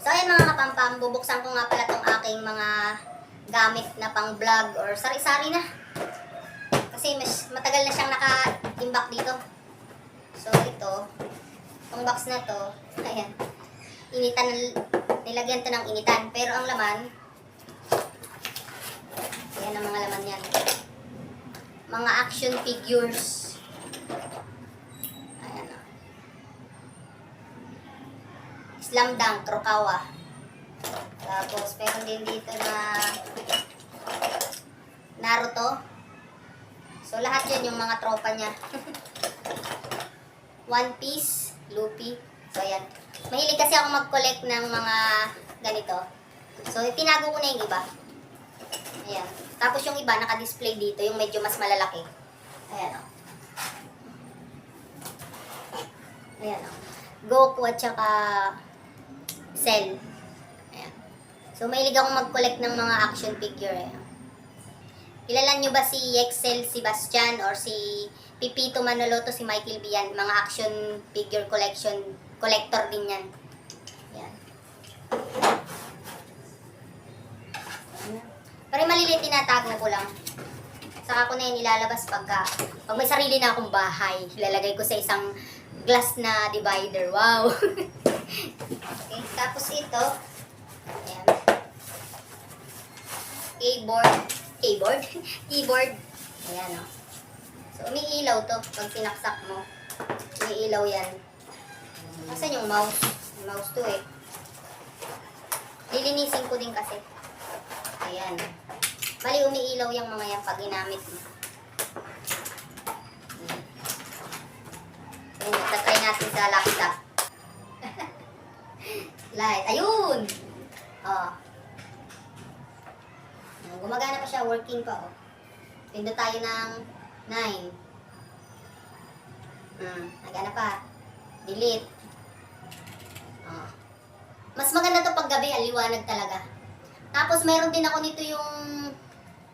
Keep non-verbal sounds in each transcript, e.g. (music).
So ayan mga kapampam, bubuksan ko nga pala tong aking mga gamit na pang vlog or sari-sari na. Kasi mas matagal na siyang naka-imbak dito. So ito, tong box na to, ayan, initan, nilagyan to ng initan. Pero ang laman, ayan ang mga laman yan. Mga action figures. Slam Dunk, Rokawa. Tapos, meron din dito na Naruto. So, lahat yun yung mga tropa niya. (laughs) One Piece, Luffy. So, ayan. Mahilig kasi ako mag-collect ng mga ganito. So, tinago ko na yung iba. Ayan. Tapos yung iba, naka-display dito, yung medyo mas malalaki. Ayan o. Ayan o. Goku at saka Cell. Ayan. So, mahilig ako mag-collect ng mga action figure. Ayan. Kilala nyo ba si Excel Sebastian or si Pipito Manoloto, si Michael Bian? Mga action figure collection collector din yan. Ayan. Pero maliliit tinatago ko lang. Saka ko na yun nilalabas pagka, pag may sarili na akong bahay, ilalagay ko sa isang glass na divider. Wow! (laughs) tapos ito, ayan. Keyboard, keyboard, (laughs) keyboard. Ayan o. So, umiilaw to pag sinaksak mo. Umiilaw yan. Asan yung mouse? Yung mouse to eh. Lilinisin ko din kasi. Ayan. Bali, umiilaw yung mga yan pag ginamit mo. Ayan. Ayan, tatry natin sa laptop. Light. Ayun! Oh. Gumagana pa siya, working pa oh. Pindot tayo ng 9. Hmm, nagana pa. Delete. Oh. Mas maganda to pag gabi, aliwanag talaga. Tapos mayroon din ako nito yung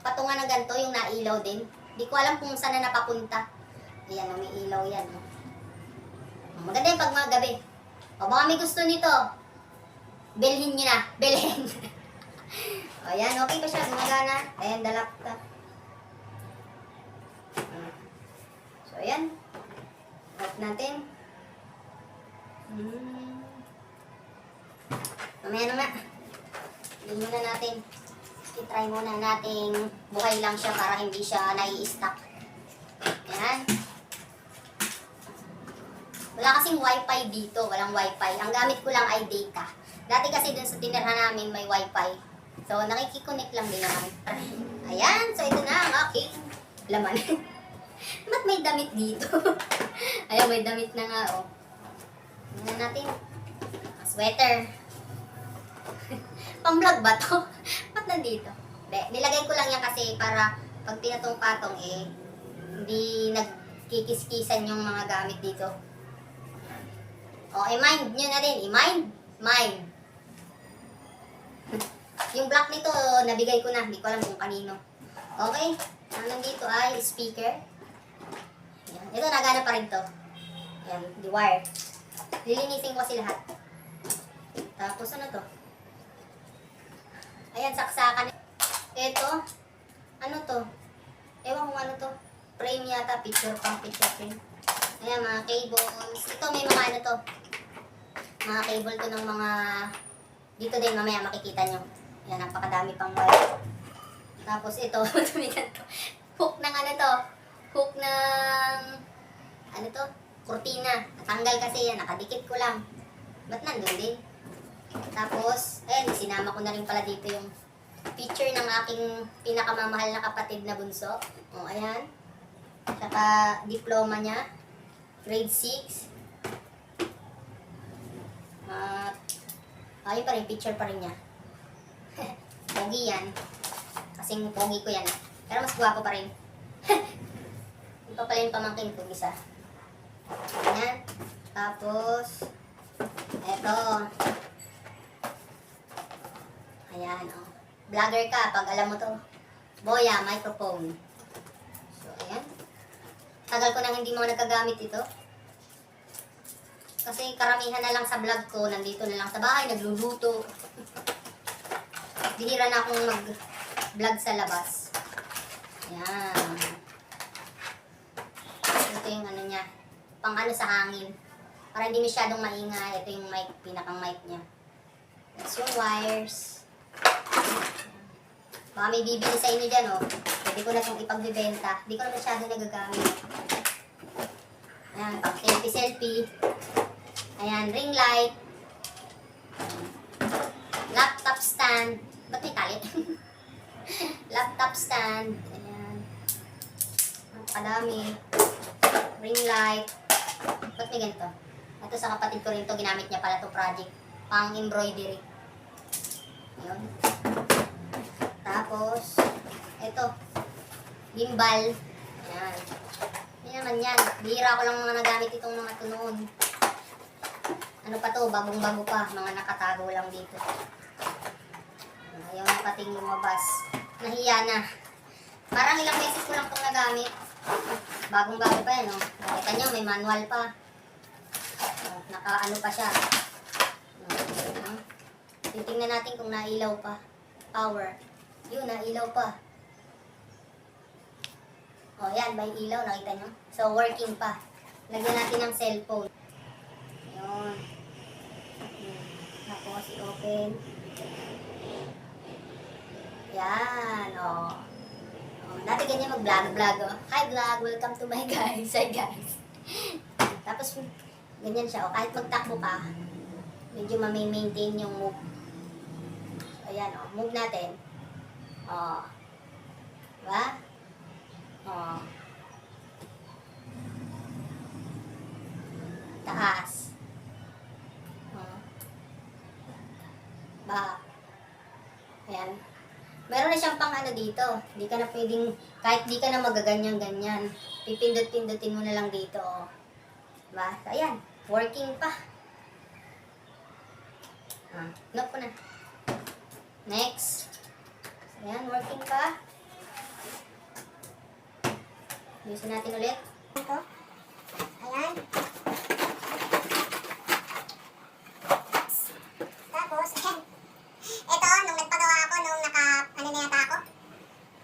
patungan ng ganito, yung nailaw din. Di ko alam kung saan na napapunta. Ayan, may ilaw yan. Oh, Maganda yung pag mga gabi. O baka may gusto nito. Bilhin nyo na. Bilhin. (laughs) o yan, okay pa siya. Gumagana. Ayan, the laptop. Hmm. So, ayan. Off natin. Hmm. Mamaya na nga. Hindi muna natin. I-try muna nating buhay lang siya para hindi siya nai-stuck. Yan. Wala kasing wifi dito. Walang wifi. Ang gamit ko lang ay data. Dati kasi dun sa tinirhan namin may wifi. So, nakikiconnect lang din naman. (laughs) Ayan. So, ito na ang aking laman. (laughs) Ba't may damit dito? (laughs) Ayun, may damit na nga, oh. Tingnan natin. Sweater. Pang-vlog ba to? Ba't nandito? Hindi, nilagay ko lang yan kasi para pag pinatong-patong eh, hindi nagkikiskisan yung mga gamit dito. O, i-mind nyo na rin. I-mind. Mind. Yung black nito, nabigay ko na. Hindi ko alam kung kanino. Okay? Ang nandito ay speaker. Yan. Ito, nagana pa rin to. Yan, the wire. Lilinisin ko kasi lahat. Tapos ano to? Ayan, saksakan. Ito, ano to? Ewan kung ano to. Frame yata, picture pang picture frame. Ayan, mga cables. Ito, may mga ano to. Mga cable to ng mga... Dito din, mamaya makikita nyo. Ayan, napakadami pang wire. Tapos ito, (laughs) tumigan to. Hook ng ano to. Hook ng... Ano to? Kurtina. Natanggal kasi yan. Nakadikit ko lang. Ba't nandun din? Tapos, ayan, sinama ko na rin pala dito yung picture ng aking pinakamamahal na kapatid na bunso. O, ayan. Saka diploma niya. Grade 6. At, ayun pa rin, picture pa rin niya. (laughs) pogi yan. Kasing pogi ko yan. Pero mas gwapo pa rin. (laughs) Ito pala yung pamangkin ko, isa. Ayan. Tapos, eto. Ayan, oh. Vlogger ka, pag alam mo to. Boya, microphone. So, ayan. Tagal ko nang hindi mo nagkagamit ito. Kasi karamihan na lang sa vlog ko, nandito na lang sa bahay, nagluluto. Bihira na akong mag-vlog sa labas. Yan. Ito yung ano niya, pang ano sa hangin. Para hindi masyadong maingay. Ito yung mic, pinakang mic niya. That's yung wires. Baka may bibili sa inyo dyan, oh. Pwede ko na itong ipagbibenta. Hindi ko na masyado nagagamit. Ayan, pang selfie-selfie. Ayan, ring light. Laptop stand. Ba't may tali? (laughs) Laptop stand. Ayan. Ang kadami. Ring light. Ba't may ganito? Ito sa kapatid ko rin to ginamit niya pala to project. Pang embroidery. Ayun. Tapos, ito. Gimbal. Ayan. Yan naman yan. Bihira ko lang mga nagamit itong mga ito noon. Ano pa to? Bagong-bago pa. Mga nakatago lang dito. Ayaw na pating lumabas. Nahiya na. Parang ilang beses ko lang itong nagamit. Bagong-bago pa yan, oh. Nakita nyo, may manual pa. Oh, Naka-ano pa siya. Oh, Titingnan natin kung nailaw pa. Power. Yun, nailaw pa. O, yan, may ilaw, nakita nyo? So, working pa. Lagyan natin ng cellphone. Ayun. Hmm. Tapos, i-open. Yan, o. O, dati ganyan mag-vlog-vlog, o. Hi, vlog! Welcome to my (laughs) guys. Hi, guys. Tapos, ganyan siya, o. Kahit magtakbo ka, medyo ma-maintain yung move. Ayan, o. Move natin. O. Diba? Oh. Taas. Oh. Ba. Ayan. Meron na siyang pang ano dito. Hindi ka na pwedeng, kahit di ka na magaganyan-ganyan. Pipindot-pindutin mo na lang dito. Oh. Diba? So, ayan. Working pa. Ah, lock ko na. Next. So, ayan. Working pa. Ayusin natin ulit. Ito. Ayan. Tapos, ayan. Ito, nung nagpagawa ako, nung naka, ano na yata ako,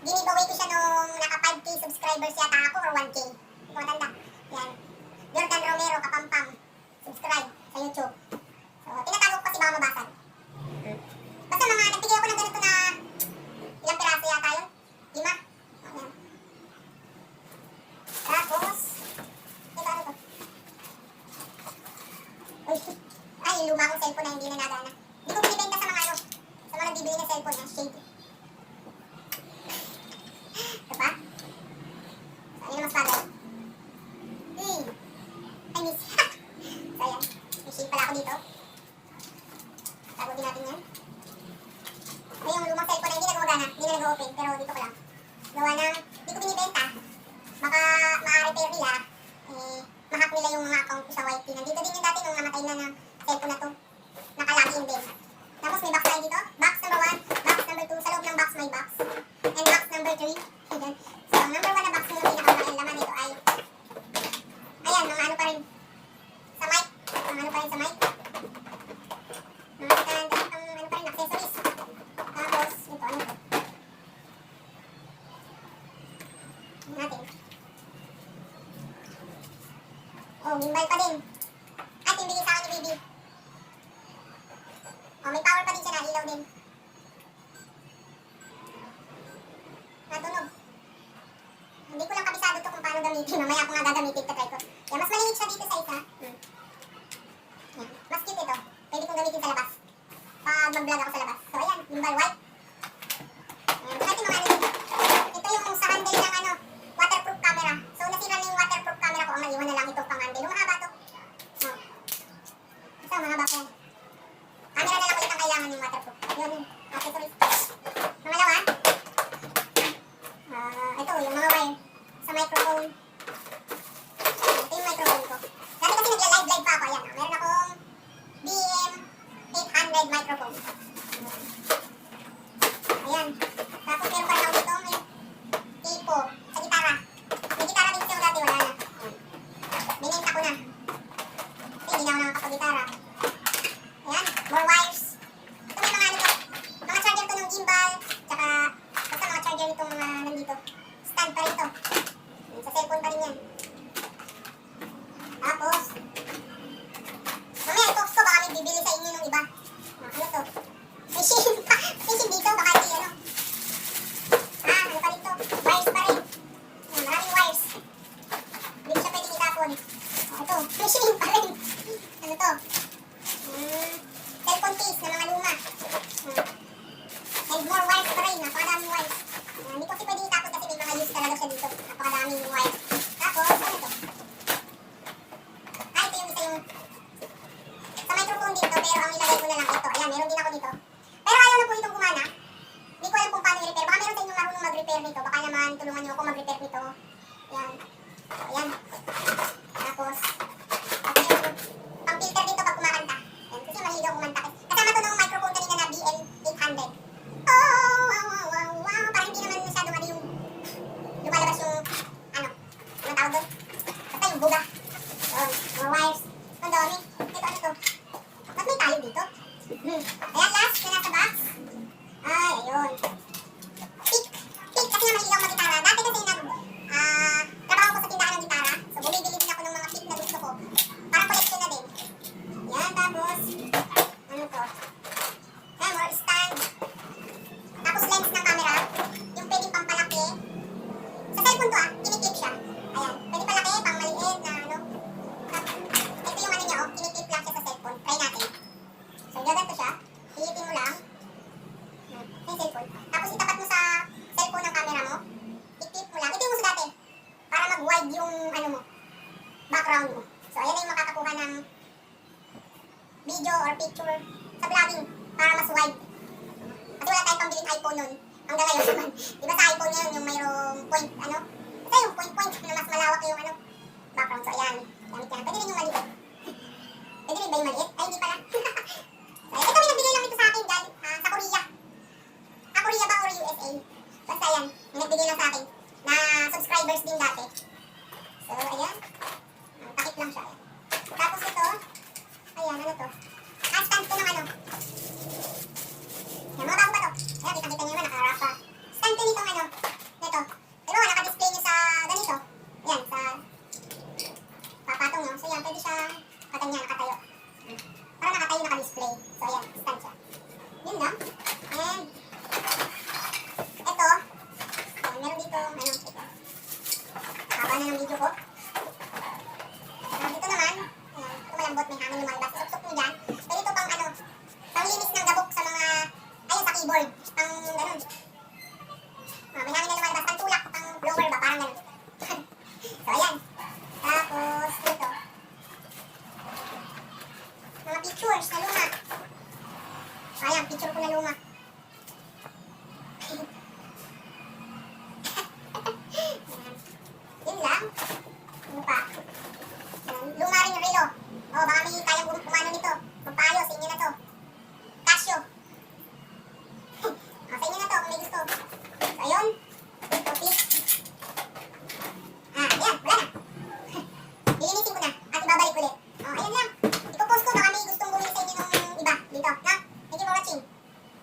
ginigiveaway ko siya nung naka 5k subscribers yata ako or 1k. Hindi ko matanda. Yan. Jordan Romero, Kapampam. Subscribe sa YouTube. So, tinatago ko kasi baka mabasag. Basta mga, nagbigay ako ng ganito na ilang piraso yata yun? Lima? Ayan. Tapos, ito ano to? Uy, ay, yung luma kong cellphone na hindi na nagana. Hindi ko binibenta sa mga ano, sa mga nagbibili ng cellphone na shade. Ito pa? So, ano na mas bagay? Hmm. Ay, miss. so. May pala ako dito. Tago din natin yan. Ay, yung lumang cellphone na hindi na gumagana, hindi nag-open, pero dito ko lang. Gawa ng, hindi ko binibenta baka ma-repair nila, eh, mahack nila yung mga account sa YT. Nandito din yung dati nung namatay na ng cellphone na to. Nakalagin din. Tapos may box tayo dito. Box number 1, box number 2. Sa loob ng box may box. And box number 3. Ayan. So, ang number 1 na box yung pinakamalaki laman nito ay ayan, mga ano pa rin. Sa mic. Mga ano pa rin sa mic. Mga tan- tan- pang ano pa rin, accessories. Tapos, ito, ano to? Tingnan natin. Oh, gimbal pa din. At yung bigay sa akin ni baby. Oh, may power pa din siya na, ilaw din. Natunog. Hindi ko lang kabisado to gamitin. Mamaya ko nga gagamitin, tatry ko. Yan, mas maliit siya dito sa isa. Hmm. Yan, mas cute ito. Pwede kong gamitin sa labas. Pag mag-vlog ako sa labas. So, ayan, white. Mga ano dito. Ito yung sa handle ng ano, waterproof camera. So, nasira na yung waterproof camera ko. Ang na lang itong pang handle. Yung mahaba to. No. Ito, mahaba ko. Camera na lang ulit ang kailangan yung waterproof. Yun, accessories. 好样 Hanggang ngayon naman. (laughs) Di ba sa iPhone ngayon yung mayroong point, ano? Basta yung point-point na mas malawak yung ano, background. So, ayan. Gamit yan. Pwede rin yung maliit. (laughs) Pwede rin ba yung maliit? Ay, hindi pala. (laughs) so, ito may lang ito sa akin dyan, uh, sa Korea. Ah, Korea ba or USA? Basta yan. May nagbigay lang sa akin. Na subscribers din dati. So, ayan. Ang takip lang siya. Tapos ito, ayan, ano to? Ah, stand naman.